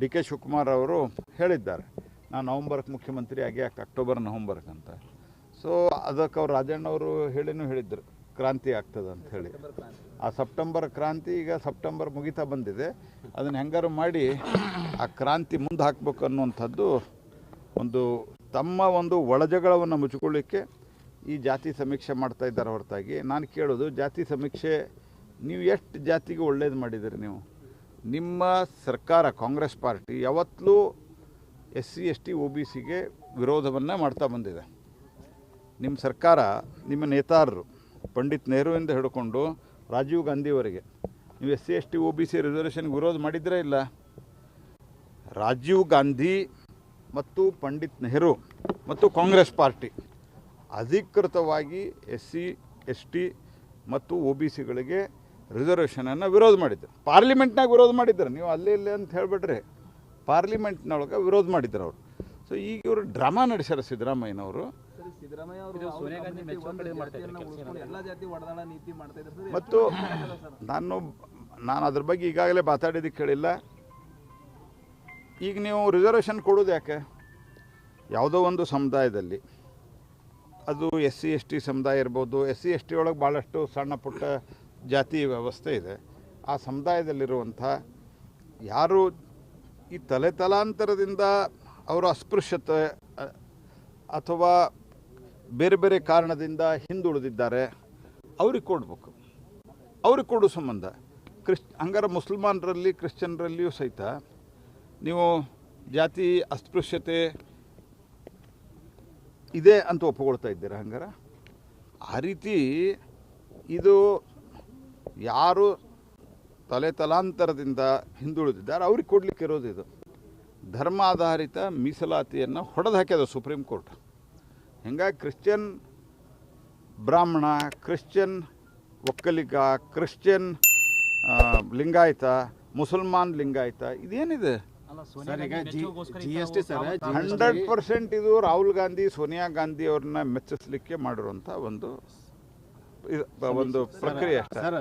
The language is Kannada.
ಡಿ ಕೆ ಶಿವಕುಮಾರ್ ಅವರು ಹೇಳಿದ್ದಾರೆ, ನಾನು ನವಂಬರ್ಗೆ ಮುಖ್ಯಮಂತ್ರಿ ಆಗಿ ಯಾಕೆ ಅಕ್ಟೋಬರ್, ನವಂಬರ್ಗೆ ಅಂತ. ಸೊ ಅದಕ್ಕೆ ಅವ್ರು ರಾಜಣ್ಣವರು ಹೇಳಿನೂ ಹೇಳಿದ್ರು, ಕ್ರಾಂತಿ ಆಗ್ತದೆ ಅಂತ ಹೇಳಿ. ಆ ಸೆಪ್ಟೆಂಬರ್ ಕ್ರಾಂತಿ ಈಗ ಸೆಪ್ಟೆಂಬರ್ ಮುಗಿತಾ ಬಂದಿದೆ. ಅದನ್ನು ಹೆಂಗಾರು ಮಾಡಿ ಆ ಕ್ರಾಂತಿ ಮುಂದೆ ಹಾಕ್ಬೇಕು ಅನ್ನುವಂಥದ್ದು ಒಂದು ತಮ್ಮ ಒಂದು ಒಳಜಗಳವನ್ನು ಮುಚ್ಕೊಳ್ಳಿಕ್ಕೆ ಈ ಜಾತಿ ಸಮೀಕ್ಷೆ ಮಾಡ್ತಾ ಇದ್ದಾರೆ ಹೊರತಾಗಿ. ನಾನು ಕೇಳೋದು, ಜಾತಿ ಸಮೀಕ್ಷೆ, ನೀವು ಎಷ್ಟು ಜಾತಿಗೆ ಒಳ್ಳೇದು ಮಾಡಿದಿರಿ ನೀವು? ನಿಮ್ಮ ಸರ್ಕಾರ, Congress party ಯಾವತ್ತಲೂ S C, S T O B ಸಿಗೆ ವಿರೋಧವನ್ನು ಮಾಡ್ತಾ ಬಂದಿದೆ. ನಿಮ್ಮ ಸರ್ಕಾರ, ನಿಮ್ಮ ನೇತಾರರು, ಪಂಡಿತ್ ನೆಹರುವಿಂದ ಹಿಡ್ಕೊಂಡು ರಾಜೀವ್ ಗಾಂಧಿವರೆಗೆ ನೀವು S C, S T O B, C ರಿಸರ್ವೇಷನ್ಗೆ ವಿರೋಧ ಮಾಡಿದ್ರೇ ಇಲ್ಲ? ರಾಜೀವ್ ಗಾಂಧಿ ಮತ್ತು ಪಂಡಿತ್ ನೆಹರು ಮತ್ತು ಕಾಂಗ್ರೆಸ್ ಪಾರ್ಟಿ ಅಧಿಕೃತವಾಗಿ ಎಸ್ ಸಿ, ಎಸ್ ಟಿ ಮತ್ತು ಒ ಬಿ ಸಿಗಳಿಗೆ ರಿಸರ್ವೇಷನನ್ನು ವಿರೋಧ ಮಾಡಿದ್ರು. ಪಾರ್ಲಿಮೆಂಟ್ನಾಗ ವಿರೋಧ ಮಾಡಿದ್ರು. ನೀವು ಅಲ್ಲೇ ಇಲ್ಲೇ ಅಂತ ಹೇಳಿಬಿಟ್ರೆ ಪಾರ್ಲಿಮೆಂಟ್ನೊಳಗೆ ವಿರೋಧ ಮಾಡಿದ್ರು ಅವರು. ಸೊ ಈಗ ಇವರು ಡ್ರಾಮಾ ನಡೆಸ್ಯಾರ ಸಿದ್ದರಾಮಯ್ಯನವರು. ಮತ್ತು ನಾನು ನಾನು ಅದ್ರ ಬಗ್ಗೆ ಈಗಾಗಲೇ ಮಾತಾಡಿದ್ದಕ್ಕೆ ಕೇಳಿಲ್ಲ. ಈಗ ನೀವು ರಿಸರ್ವೇಷನ್ ಕೊಡೋದು ಯಾಕೆ? ಯಾವುದೋ ಒಂದು ಸಮುದಾಯದಲ್ಲಿ. ಅದು ಎಸ್ ಸಿ ಎಸ್ ಟಿ ಸಮುದಾಯ ಇರ್ಬೋದು. ಎಸ್ ಸಿ ಎಸ್ ಟಿ ಒಳಗೆ ಭಾಳಷ್ಟು ಸಣ್ಣ ಪುಟ್ಟ ಜಾತಿ ವ್ಯವಸ್ಥೆ ಇದೆ. ಆ ಸಮುದಾಯದಲ್ಲಿರುವಂಥ ಯಾರು ಈ ತಲೆ ತಲಾಂತರದಿಂದ ಅವರ ಅಸ್ಪೃಶ್ಯತೆ ಅಥವಾ ಬೇರೆ ಬೇರೆ ಕಾರಣದಿಂದ ಹಿಂದುಳಿದಿದ್ದಾರೆ, ಅವ್ರಿಗೆ ಕೊಡಬೇಕು. ಅವ್ರಿಗೆ ಕೊಡೋ ಸಂಬಂಧ. ಕ್ರಿಶ್ ಹಂಗಾರ ಮುಸಲ್ಮಾನರಲ್ಲಿ, ಕ್ರಿಶ್ಚಿಯನ್ರಲ್ಲಿಯೂ ಸಹಿತ ನೀವು ಜಾತಿ ಅಸ್ಪೃಶ್ಯತೆ ಇದೆ ಅಂತ ಒಪ್ಪಿಕೊಳ್ತಾ ಇದ್ದೀರಾ ಹಂಗಾರ? ಆ ರೀತಿ ಇದು ಯಾರು ತಲೆ ತಲಾಂತರದಿಂದ ಹಿಂದುಳಿದಿದ್ದಾರೆ ಅವ್ರಿಗೆ ಕೊಡಲಿಕ್ಕೆ ಇರೋದು ಇದು. ಧರ್ಮಾಧಾರಿತ ಮೀಸಲಾತಿಯನ್ನು ಹೊಡೆದು ಹಾಕ್ಯದ ಸುಪ್ರೀಂ ಕೋರ್ಟ್ ಹಿಂಗಾಗಿ Christian Brahmana Christian Vokkaliga Christian Lingayat ಮುಸಲ್ಮಾನ್ ಲಿಂಗಾಯತ ಇದೇನಿದೆ? ಹಂಡ್ರೆಡ್ ಪರ್ಸೆಂಟ್ ಇದು ರಾಹುಲ್ ಗಾಂಧಿ ಸೋನಿಯಾ ಗಾಂಧಿ ಅವ್ರನ್ನ ಮೆಚ್ಚಿಸ್ಲಿಕ್ಕೆ ಮಾಡಿರುವಂಥ ಒಂದು ಇದು- ಒಂದು ಪ್ರಕ್ರಿಯೆ ಅಷ್ಟೇ. ಸರ್